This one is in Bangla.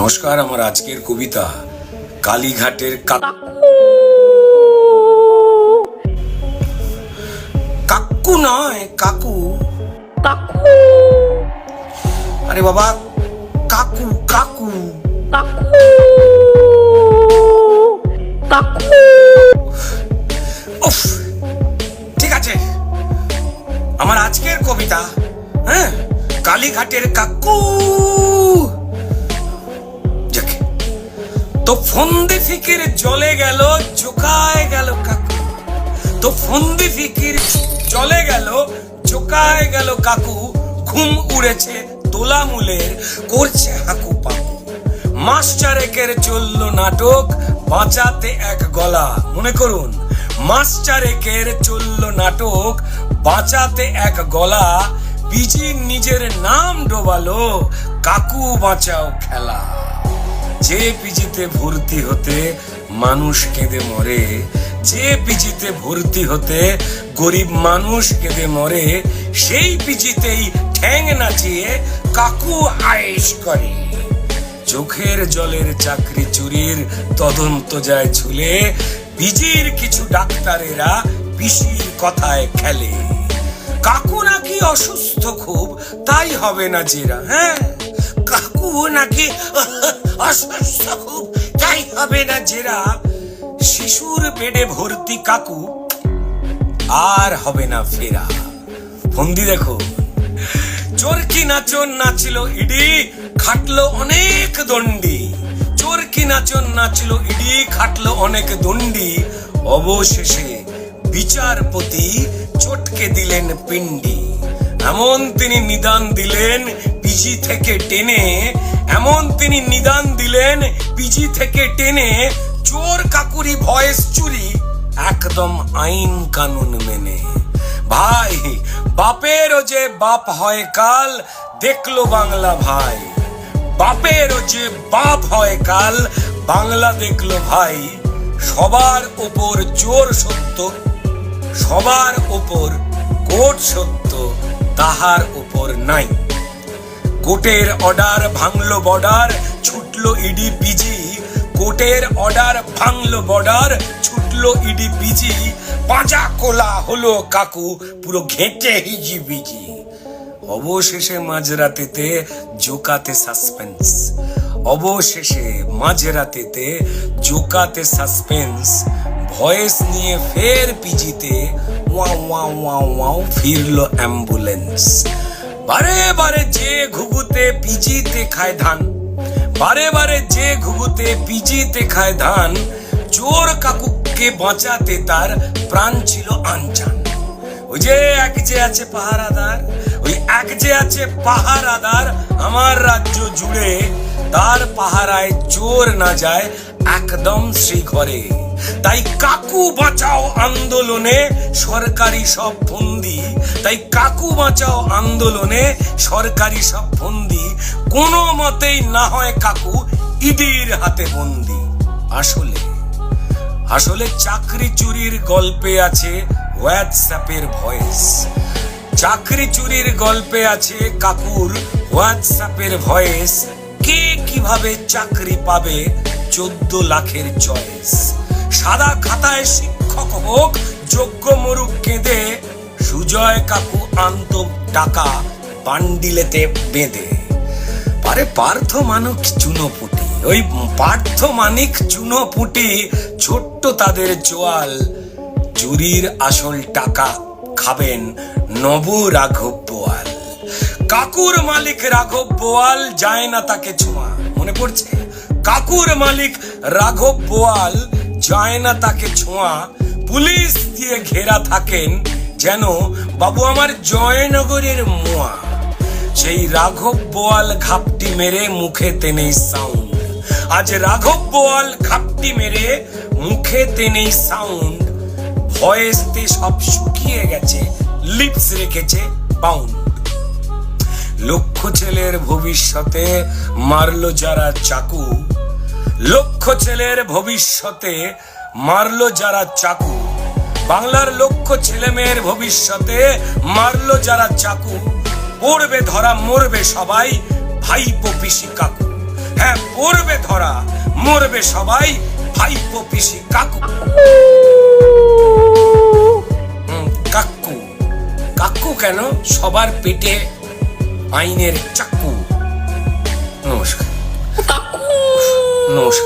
নমস্কার, আমার আজকের কবিতা কালীঘাটের কাকু নয়, কাকু। কাকু আরে বাবা, কাকু কাকু। কাকু কাকু ঠিক আছে। আমার আজকের কবিতা হ্যাঁ কালীঘাটের কাকু। তো ফন্দি ফিকির জলে গেল, চোকায় গেল কাকু। তো ফন্দি ফিকির চলে গেল, চোকায় গেল কাকু। ঘুম উড়েছে তোলা মুলের করছে হাকু পাকু মাস চারেকের চলল নাটক, বাঁচাতে এক গলা। মনে করুন, মাস চারেকের চলল নাটক, বাঁচাতে এক গলা। পিজি নিজের নাম ডোবালো, কাকু বাঁচাও খেলা। যে পিজিতে ভর্তি হতে মানুষ কেঁদে মরে, যে পিজিতে ভর্তি হতে গরিব মানুষ কেঁদে মরে, সেই পিজিতেই ঠ্যাং নাচিয়ে কাকু আয়েশ করে। চোখের জলের চাকরি চুরির তদন্ত যায় ঝুলে পিজির কিছু ডাক্তারেরা পিসির কথায় খেলে। কাকু নাকি অসুস্থ খুব, তাই হবে না জেরা হ্যাঁ? কাকু নাকি অসুস্থ হবে না জেরা শিশুর বেডে ভর্তি কাকু আর হবে না ফেরা। ফন্দি দেখো নাচন ইডি, খাটলো অনেক দণ্ডি। নাচন ইডি, খাটলো অনেক দণ্ডি। অবশেষে বিচারপতি চটকে দিলেন পিণ্ডি। এমন তিনি নিদান দিলেন, পিজি থেকে টেনে এমন তিনি নিদান দিলেন পিজি থেকে টেনে চোর কাকুরি ভয়েস চুরি, একদম আইন কানুন মেনে। ভাই, বাপেরও যে বাপ হয় কাল, দেখল বাংলা ভাই। বাপেরও যে বাপ হয় কাল, বাংলা দেখল ভাই। সবার ওপর চোর সত্য, সবার ওপর কোট সত্য, তাহার ওপর নাই। কোর্টের অর্ডার ভাঙলো বর্ডার, ছুটলো ইডি পিজি। কোর্টের অর্ডার ভাঙলো বর্ডার, ছুটলো ইডি পিজি। পাঁচা কোলা হলো কাকু, পুরো ঘেঁটে হিজি বিজি। অবশেষে মাঝরাতেতে জোকাতে সাসপেন্স। অবশেষে মাঝরাতেতে জোকাতে সাসপেন্স। ভয়েস নিয়ে ফের পিজিতে ওয়া ওয়া ওয়া ওয়াও, ফিরলো অ্যাম্বুলেন্স। বারে বারে যে ঘুঘুতে পিজিতে খায় ধান, বারে বারে যে ঘুঘুতে পিজিতে খায় ধান, চোর কাকুকে বাঁচাতে তার প্রাণ ছিল আনচান। ওই যে এক যে আছে পাহারাদার, ওই এক যে আছে পাহারাদার, আমার রাজ্য জুড়ে তার পাহারায় চোর না যায়, একদম শ্রীঘরে। তাই কাকু বাঁচাও আন্দোলনে সরকারি সব ফন্দি তাই কাকু বাঁচাও আন্দোলনে সরকারি সব ফন্দি কোনো মতেই না হয় কাকু ইডির হাতে বন্দি। আসলে আসলে চাকরি চুরির গল্পে আছে হোয়াটসঅ্যাপের ভয়েস। চাকরি চুরির গল্পে আছে কাকুর হোয়াটসঅ্যাপের ভয়েস। কে কীভাবে চাকরি পাবে চোদ্দ লাখের চয়েস? সাদা খাতায় শিক্ষক হোক, যোগ্য মরুক কেঁদে, সুজয় কাকু আন্ত টাকা পান্ডিলেতে বেঁধে। পারে পার্থ মানিক চুনোপুটি, ওই পার্থ মানিক চুনোপুটি ছোট্ট তাদের জোয়াল, চুরির আসল টাকা খাবেন নব রাঘব বোয়াল। কাকুর মালিক রাঘব বোয়াল যায় না তাকে ছোঁয়া, মনে পড়ছে? কাকুর মালিক রাঘব বোয়াল যায় না তাকে ছোঁয়া, পুলিশ দিয়ে ঘেরা থাকেন যেন বাবু আমার জয়নগরের মোয়া। সেই রাঘব বোয়াল ঘাপটি মেরে মুখে তেনেই সাউন্ড আজ রাঘব বোয়াল ঘাপটি মেরে মুখে তেনেই সাউন্ড ভয়েসতে সব শুকিয়ে গেছে লিপস রেখেছে পাউন্ড লক্ষ ছেলের ভবিষ্যতে মারলো যারা চাকু। লক্ষ ছেলের ভবিষ্যতে মারল যারা চাকু। বাংলার লক্ষ ছেলে মেয়ের ভবিষ্যতে মারল যারা চাকু। পড়বে ধরা, মরবে সবাই ভাইপো পিসি কাকু। হ্যাঁ পড়বে ধরা, মরবে সবাই ভাইপো পিসি কাকু। কাকু। কাকু কেন? সবার পেটে আইনের চাকু। নমস্কার। Ну ж,